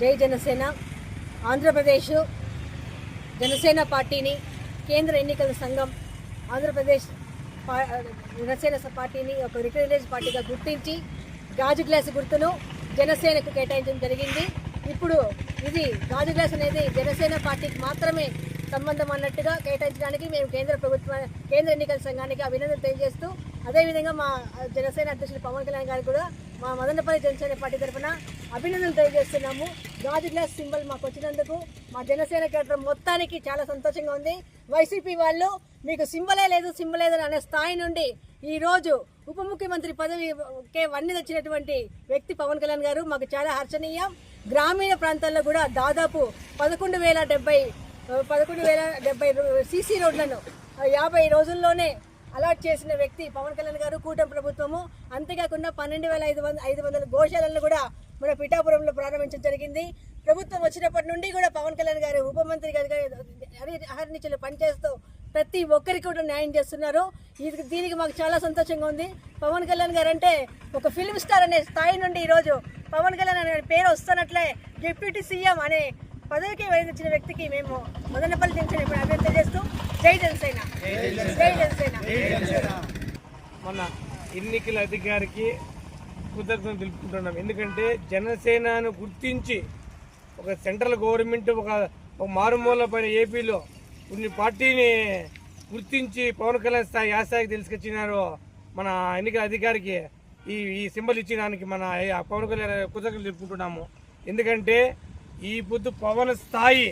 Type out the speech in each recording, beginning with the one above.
జై జనసేన. ఆంధ్రప్రదేశ్ జనసేన పార్టీని కేంద్ర ఎన్నికల సంఘం ఆంధ్రప్రదేశ్ జనసేన పార్టీని ఒక రికగ్నైజ్ పార్టీగా గుర్తించి గాజు గ్లాస్ గుర్తును జనసేనకు కేటాయించడం జరిగింది. ఇప్పుడు ఇది గాజు గ్లాస్ అనేది జనసేన పార్టీకి మాత్రమే సంబంధం అన్నట్టుగా కేటాయించడానికి మేము కేంద్ర ప్రభుత్వ కేంద్ర ఎన్నికల సంఘానికి అభినందన తెలియజేస్తూ అదేవిధంగా మా జనసేన అధ్యక్షులు పవన్ కళ్యాణ్ గారు కూడా మా మదనపల్లి జనసేన పార్టీ తరఫున అభినందనలు తెలియజేస్తున్నాము. గాజు గ్లాస్ సింబల్ మాకు వచ్చినందుకు మా జనసేన కేటర్ మొత్తానికి చాలా సంతోషంగా ఉంది. వైసీపీ వాళ్ళు మీకు సింబలే లేదు సింబల్ లేదు అనే స్థాయి నుండి ఈరోజు ఉప ముఖ్యమంత్రి పదవికే వన్ని తెచ్చినటువంటి వ్యక్తి పవన్ కళ్యాణ్ గారు మాకు చాలా హర్షణీయం. గ్రామీణ ప్రాంతాల్లో కూడా దాదాపు పదకొండు వేల డెబ్బై పదకొండు వేల డెబ్బై సీసీ రోడ్లను యాభై రోజుల్లోనే అలాట్ చేసిన వ్యక్తి పవన్ కళ్యాణ్ గారు కూటమి ప్రభుత్వము. అంతేకాకుండా పన్నెండు వేల ఐదు వంద ఐదు వందల గోశాలను కూడా మన పిఠాపురంలో ప్రారంభించడం జరిగింది. ప్రభుత్వం వచ్చినప్పటి నుండి కూడా పవన్ కళ్యాణ్ గారు ఉప మంత్రి గారు అహర్నిచలు పనిచేస్తూ ప్రతి ఒక్కరికి కూడా న్యాయం చేస్తున్నారు. ఇది దీనికి మాకు చాలా సంతోషంగా ఉంది. పవన్ కళ్యాణ్ గారు అంటే ఒక ఫిల్మ్ స్టార్ అనే స్థాయి నుండి ఈరోజు పవన్ కళ్యాణ్ అనే పేరు వస్తున్నట్లే డిప్యూటీ సీఎం అనే పదవికి వచ్చిన వ్యక్తికి మేము మదనపల్లి జంక్షన్ ఇప్పుడు అభ్యర్థన చేస్తూ జై జనసేన. జై జనసేన. మన ఎన్నికల అధికారికి కృతజ్ఞతలు తెలుపుకుంటున్నాం. ఎందుకంటే జనసేనను గుర్తించి ఒక సెంట్రల్ గవర్నమెంట్ ఒక ఒక మారుమూల పైన ఏపీలో కొన్ని పార్టీని గుర్తించి పవన్ కళ్యాణ్ స్థాయి ఆ స్థాయికి తీసుకొచ్చినారు మన ఎన్నికల అధికారికి ఈ ఈ సింబల్ ఇచ్చడానికి మన ఆ పవన్ కళ్యాణ్ కృతజ్ఞతలు తెలుపుకుంటున్నాము. ఎందుకంటే ఈ బుద్ధు పవన్ స్థాయి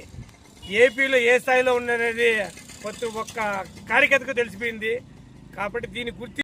ఏపీలో ఏ స్థాయిలో ఉన్నది ప్రతి ఒక్క కార్యకర్తకు తెలిసిపోయింది. కాబట్టి దీని గుర్తి